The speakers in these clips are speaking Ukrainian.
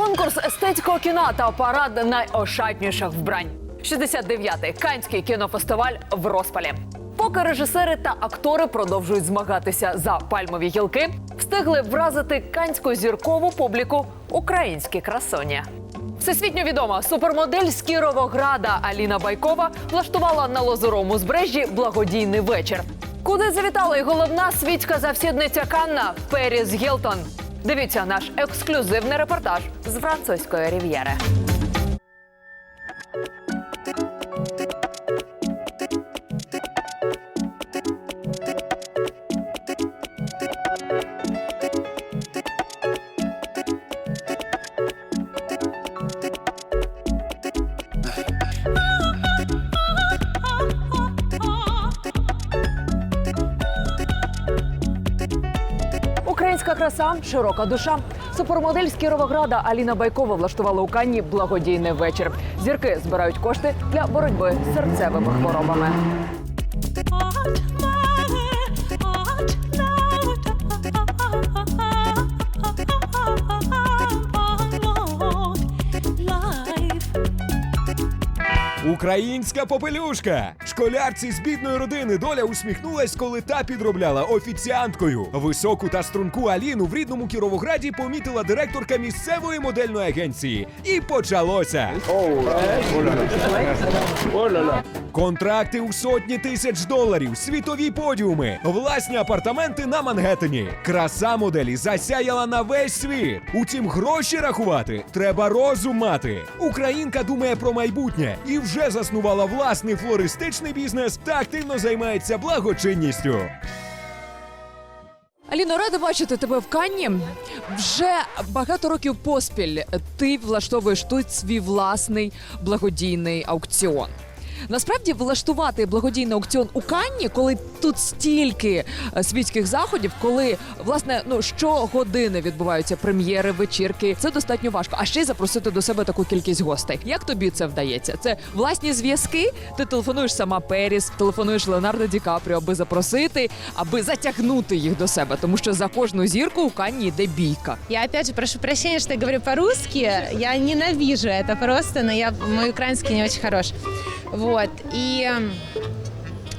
Конкурс естетського кіна та парад найошатніших вбрань. 69-й Канський кінофестиваль в розпалі. Поки режисери та актори продовжують змагатися за пальмові гілки, встигли вразити канську зіркову публіку українські красоні. Всесвітньо відома супермодель з Кіровограда Аліна Байкова влаштувала на лозоровому збережжі благодійний вечір. Куди завітала і головна світська завсідниця Канна Періс Гілтон. Дивіться наш ексклюзивний репортаж з французької рів'єри. Українська краса, широка душа. Супермодель з Кіровограда Аліна Байкова влаштувала у Канні благодійний вечір. Зірки збирають кошти для боротьби з серцевими хворобами. Українська попелюшка. Школярці з бідної родини доля усміхнулась, коли та підробляла офіціанткою. Високу та струнку Аліну в рідному Кіровограді помітила директорка місцевої модельної агенції. І почалося. Контракти у сотні тисяч доларів, світові подіуми, власні апартаменти на Мангеттені. Краса моделі засяяла на весь світ. Утім, гроші рахувати треба розум мати. Українка думає про майбутнє і вже заснувала власний флористичний бізнес та активно займається благочинністю. Аліно, рада бачити тебе в Канні. Вже багато років поспіль ти влаштовуєш тут свій власний благодійний аукціон. Насправді влаштувати благодійний аукціон у Канні, коли тут стільки е, світських заходів, коли власне ну щогодини відбуваються прем'єри, вечірки, це достатньо важко. А ще й запросити до себе таку кількість гостей. Як тобі це вдається? Це власні зв'язки. Ти телефонуєш сама Періс, телефонуєш Леонардо Ді Капріо, аби запросити, аби затягнути їх до себе, тому що за кожну зірку у Канні йде бійка. Я опять же прошу прощения, что я говорю по-русски. Я ненавижу это просто, но я мой украинский не очень хорош. Вот. И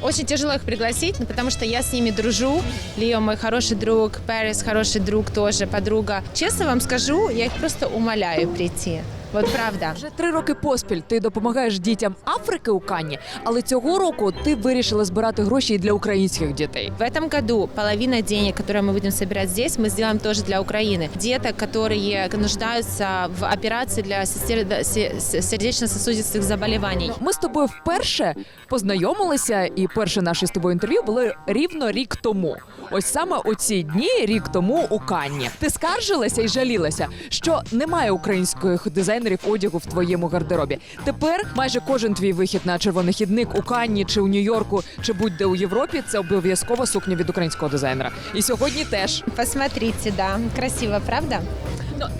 очень тяжело их пригласить, ну, потому что я с ними дружу. Лио мой хороший друг, Пэрис хороший друг тоже, подруга. Честно вам скажу, я их просто умоляю прийти. Вот правда. Вже три роки поспіль ти допомагаєш дітям Африки у Канні, але цього року ти вирішила збирати гроші і для українських дітей. В этом году половина денег, которые мы будем собирать здесь, мы сделаем тоже для Украины. Деток, которые нуждаются в операции для сестер- се- се- сердечно-сосудистых заболеваний. Ми з тобою вперше познайомилися, і перше наше з тобою інтерв'ю було рівно рік тому. Ось саме у ці дні, рік тому у Канні. Ти скаржилася і жалілася, що немає українських дизайнерів одягу в твоєму гардеробі. Тепер майже кожен твій вихід на червонохідник у Канні чи у Нью-Йорку, чи будь-де у Європі, це обов'язково сукня від українського дизайнера. І сьогодні теж. Посмотрите, да, красиво, правда?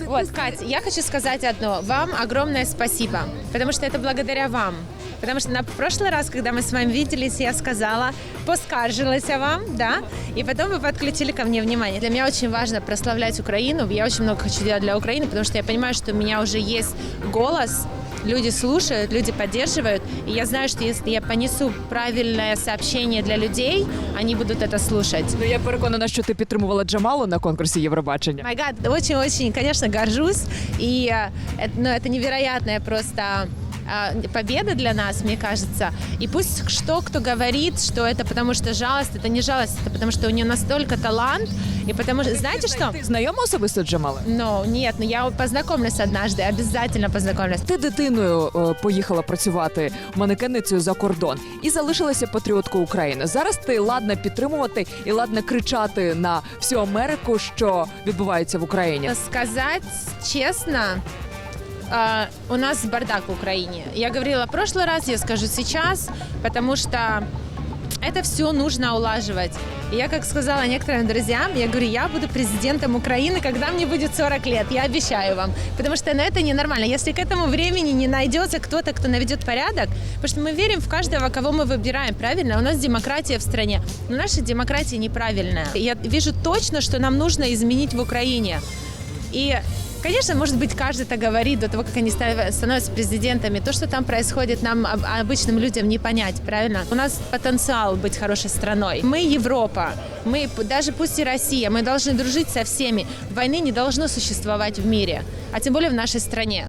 Вот, Катя, я хочу сказать одно. Вам огромное спасибо, потому что это благодаря вам. Потому что на прошлый раз, когда мы с вами виделись, я сказала, поскаржилась о вам, да, и потом вы подключили ко мне внимание. Для меня очень важно прославлять Украину. Я очень много хочу делать для Украины, потому что я понимаю, что у меня уже есть голос, люди слушают, люди поддерживают, и я знаю, что если я понесу правильное сообщение для людей, они будут это слушать. Ну я переконана, що ти підтримувала Джамалу на конкурсі Євробачення. Май гад, очень-очень, конечно, горжусь. И э, это, ну, это невероятная просто э, победа для нас, мне кажется. И пусть что кто говорит, что это потому что жалость, это не жалость, это потому что у нее настолько талант. И потому что, знаете что? Ти знайома особисто з Джамалою? Ну, нет, ну я познакомлюсь однажды, обязательно познакомлюсь. Ти дитиною е, поїхала працювати манекенницею за кордон і залишилася патріоткою України. Зараз ти ладна підтримувати і ладна кричати на всю Америку, що відбувається в Україні. Сказать честно, э, у нас бардак в Украине. Я говорила в прошлый раз, я скажу сейчас, потому что это все нужно улаживать. И я, как сказала некоторым друзьям, я говорю, я буду президентом Украины, когда мне будет 40 лет, я обещаю вам. Потому что ну, это ненормально. Если к этому времени не найдется кто-то, кто наведет порядок, потому что мы верим в каждого, кого мы выбираем, правильно? У нас демократия в стране, но наша демократия неправильная. Я вижу точно, что нам нужно изменить в Украине. И Конечно, может быть, каждый это говорит до того, как они став- становятся президентами. То, что там происходит, нам, об- обычным людям, не понять, правильно? У нас потенциал быть хорошей страной. Мы Европа. Мы, п- даже пусть и Россия, мы должны дружить со всеми. Войны не должно существовать в мире, а тем более в нашей стране.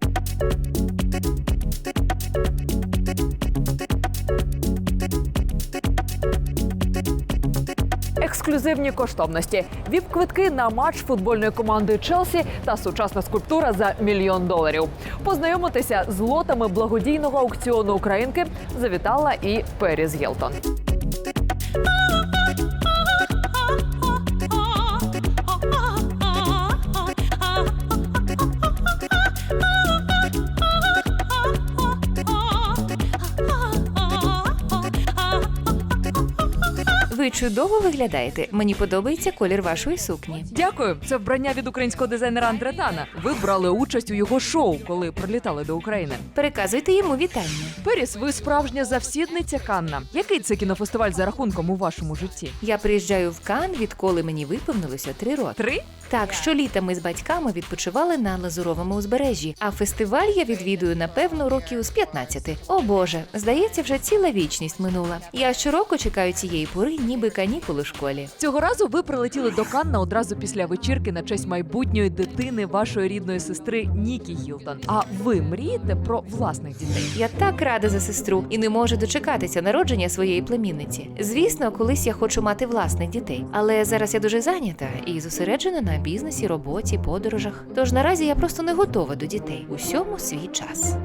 Ексклюзивні коштовності. Віп-квитки на матч футбольної команди Челсі та сучасна скульптура за мільйон доларів. Познайомитися з лотами благодійного аукціону українки завітала і Періс Гілтон. Ви чудово виглядаєте. Мені подобається колір вашої сукні. Дякую. Це вбрання від українського дизайнера Андретана. Ви брали участь у його шоу, коли прилітали до України. Переказуйте йому вітання. Періс, ви справжня завсідниця Канна. Який це кінофестиваль за рахунком у вашому житті? Я приїжджаю в Кан, відколи мені виповнилося три роки. Три? Так, щоліта ми з батьками відпочивали на лазуровому узбережжі, а фестиваль я відвідую напевно років з 15. О Боже, здається, вже ціла вічність минула. Я щороку чекаю цієї пори, ніби канікули в школі. Цього разу ви прилетіли до Канна одразу після вечірки на честь майбутньої дитини вашої рідної сестри Нікі Гілтон. А ви мрієте про власних дітей? Я так рада за сестру і не можу дочекатися народження своєї племінниці. Звісно, колись я хочу мати власних дітей, але зараз я дуже зайнята і зосереджена на бізнесі, роботі, подорожах. Тож наразі я просто не готова до дітей. Усьому свій час.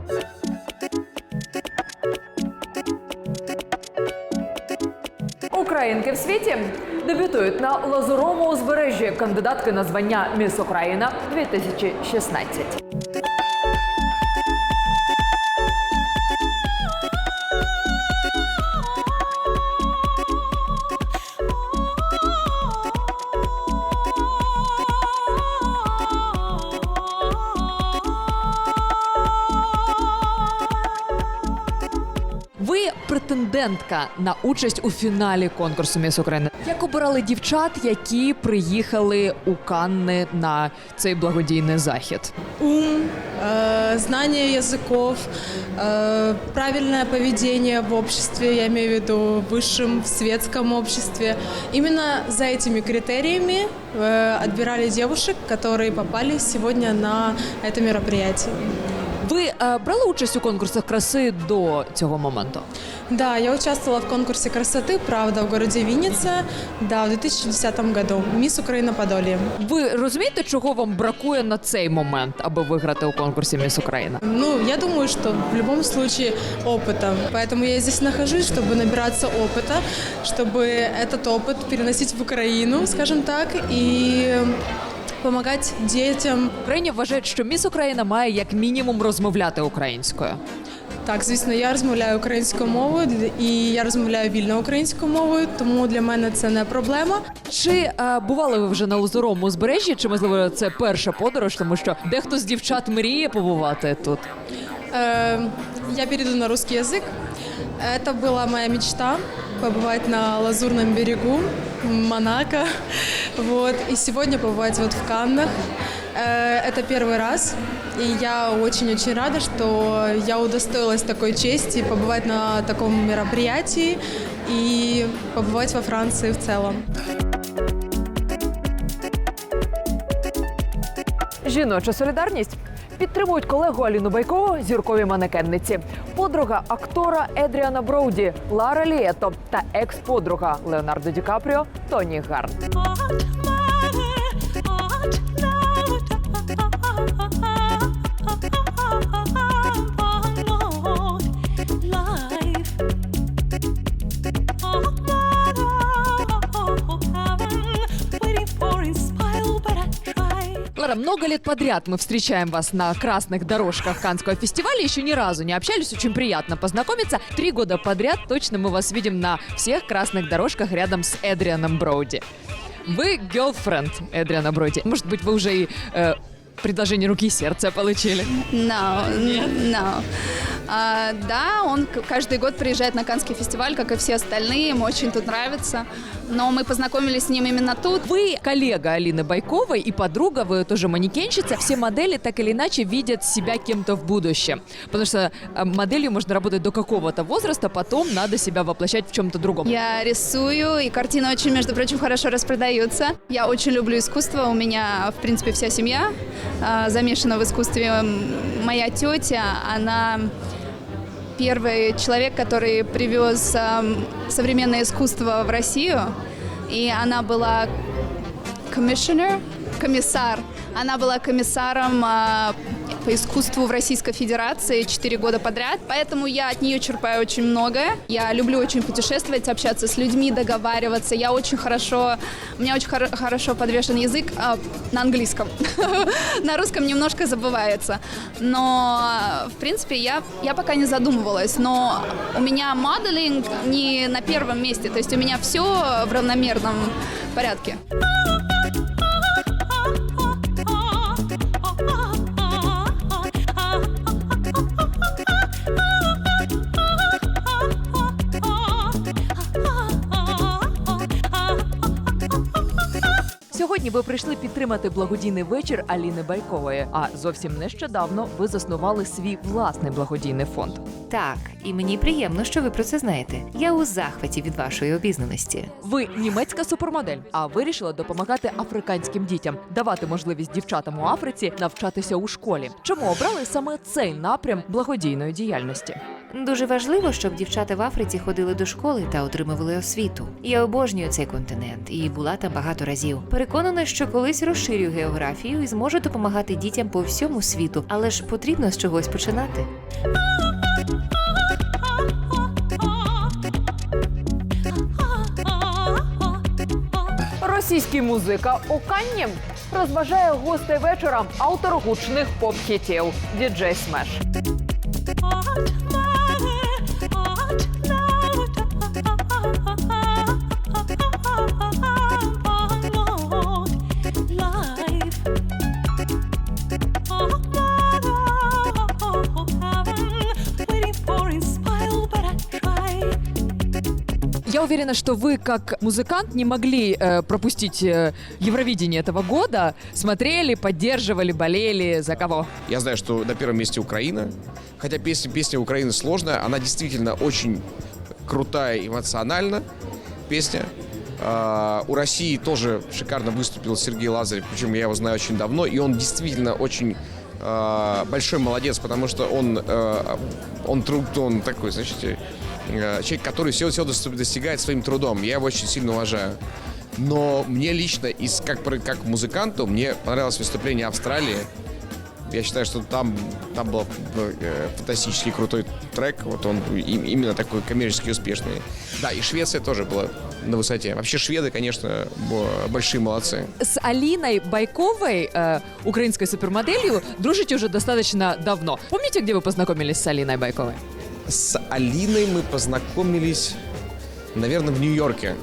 Українки в світі дебютують на лазуровому узбережжі кандидатки на звання Міс Україна 2016. претендентка на участь у фіналі конкурсу Міс України. Як обирали дівчат, які приїхали у Канни на цей благодійний захід? ум, э, знание языков, э, правильное поведение в обществе, я имею в виду в высшем, в светском обществе. Именно за этими критериями э, отбирали девушек, которые попали сегодня на это мероприятие. Ви е, брали участь у конкурсах краси до цього моменту? Да, я участвовала в конкурсе красоты «Правда» в городе Винница, да, в 2010 году. Мисс Украина Подолье. Ви розумієте, чого вам бракує на цей момент, аби виграти у конкурсі Міс Україна? Ну, я думаю, что в любом случае опыта. Поэтому я здесь нахожусь, чтобы набираться опыта, чтобы этот опыт переносить в Украину, скажем так, и помогать детям. В Україні вважають, що Міс Україна має як мінімум розмовляти українською. Так, звісно, я розмовляю українською мовою і я розмовляю вільно українською мовою, тому для мене це не проблема. Чи е, бували ви вже на лазуровому узбережжі? Чи можливо це перша подорож, тому що дехто з дівчат мріє побувати тут? Э, Я перейду на русский язык. Это была моя мечта побывать на Лазурном берегу Монако, вот. И сегодня побывать вот в Каннах. Э, Это первый раз, и я очень-очень рада, что я удостоилась такой чести побывать на таком мероприятии и побывать во Франции в целом. Жіноча солідарність підтримують колегу Аліну Байкову, зіркові манекенниці, подруга актора Едріана Броуді, Лара Лієто та екс-подруга Леонардо Ді Капріо Тоні Гарн. Много лет подряд мы встречаем вас на красных дорожках Канского фестиваля. Еще ни разу не общались, очень приятно познакомиться. Три года подряд точно мы вас видим на всех красных дорожках рядом с Эдрианом Броуди. Вы girlfriend Эдриана Броуди. Может быть, вы уже и э, предложение руки и сердца получили? No, no. А, да, он каждый год приезжает на Каннский фестиваль, как и все остальные, ему очень тут нравится. Но мы познакомились с ним именно тут. Вы коллега Алины Байковой и подруга, вы тоже манекенщица. Все модели так или иначе видят себя кем-то в будущем. Потому что э, моделью можно работать до какого-то возраста, потом надо себя воплощать в чем-то другом. Я рисую, и картины очень, между прочим, хорошо распродаются. Я очень люблю искусство. У меня, в принципе, вся семья а, замешана в искусстве. Моя тетя, она первый человек, который привез ам, современное искусство в Россию. И она была commissioner, комиссар. Она была комиссаром а, по искусству в Российской Федерации 4 года подряд, поэтому я от нее черпаю очень многое. Я люблю очень путешествовать, общаться с людьми, договариваться. Я очень хорошо, у меня очень хоро- хорошо подвешен язык а, на английском. На русском немножко забывается. Но, в принципе, я, я пока не задумывалась. Но у меня моделинг не на первом месте. То есть у меня все в равномерном порядке. Ви прийшли підтримати благодійний вечір Аліни Байкової. А зовсім нещодавно ви заснували свій власний благодійний фонд. Так, і мені приємно, що ви про це знаєте. Я у захваті від вашої обізнаності. Ви німецька супермодель, а вирішила допомагати африканським дітям, давати можливість дівчатам у Африці навчатися у школі. Чому обрали саме цей напрям благодійної діяльності? Дуже важливо, щоб дівчата в Африці ходили до школи та отримували освіту. Я обожнюю цей континент і була там багато разів. Переконана, що колись розширю географію і зможу допомагати дітям по всьому світу, але ж потрібно з чогось починати. Російський музика у Канні розважає гостей вечора автор гучних поп-хітів діджей Смеш. Я уверена, что вы, как музыкант, не могли э, пропустить э, Евровидение этого года. Смотрели, поддерживали, болели. За кого? Я знаю, что на первом месте Украина. Хотя песня, песня Украины сложная, она действительно очень крутая, эмоциональна песня. А, у России тоже шикарно выступил Сергей Лазарев, причем я его знаю очень давно, и он действительно очень а, большой молодец, потому что он, а, он труд, он такой, значит, человек, который все, все достигает своим трудом. Я его очень сильно уважаю. Но мне лично, из, как, как музыканту, мне понравилось выступление Австралии. Я считаю, что там, там был э, фантастически крутой трек. Вот он им- именно такой коммерчески успешный. Да, и Швеция тоже была на высоте. Вообще шведы, конечно, бо- большие молодцы. С Алиной Байковой, э, украинской супермоделью, дружите уже достаточно давно. Помните, где вы познакомились с Алиной Байковой? С Алиной мы познакомились, наверное, в Нью-Йорке.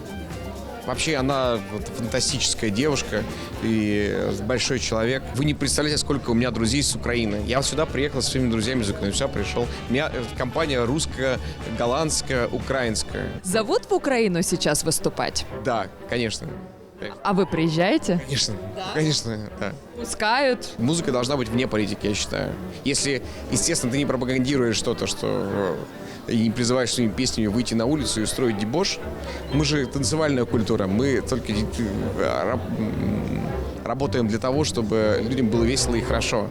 Вообще она вот фантастическая девушка и большой человек. Вы не представляете, сколько у меня друзей с Украины. Я вот сюда приехал со своими друзьями из Украины, сюда пришел. У меня э, компания русская, голландская, украинская. Зовут в Украину сейчас выступать? Да, конечно. А вы приезжаете? Конечно, конечно, да. Пускают. Музыка должна быть вне политики, я считаю. Если, естественно, ты не пропагандируешь что-то, что э, и не призываешь своими песнями выйти на улицу и устроить дебош, мы же танцевальная культура, мы только э, раб- м, работаем для того, чтобы людям было весело и хорошо.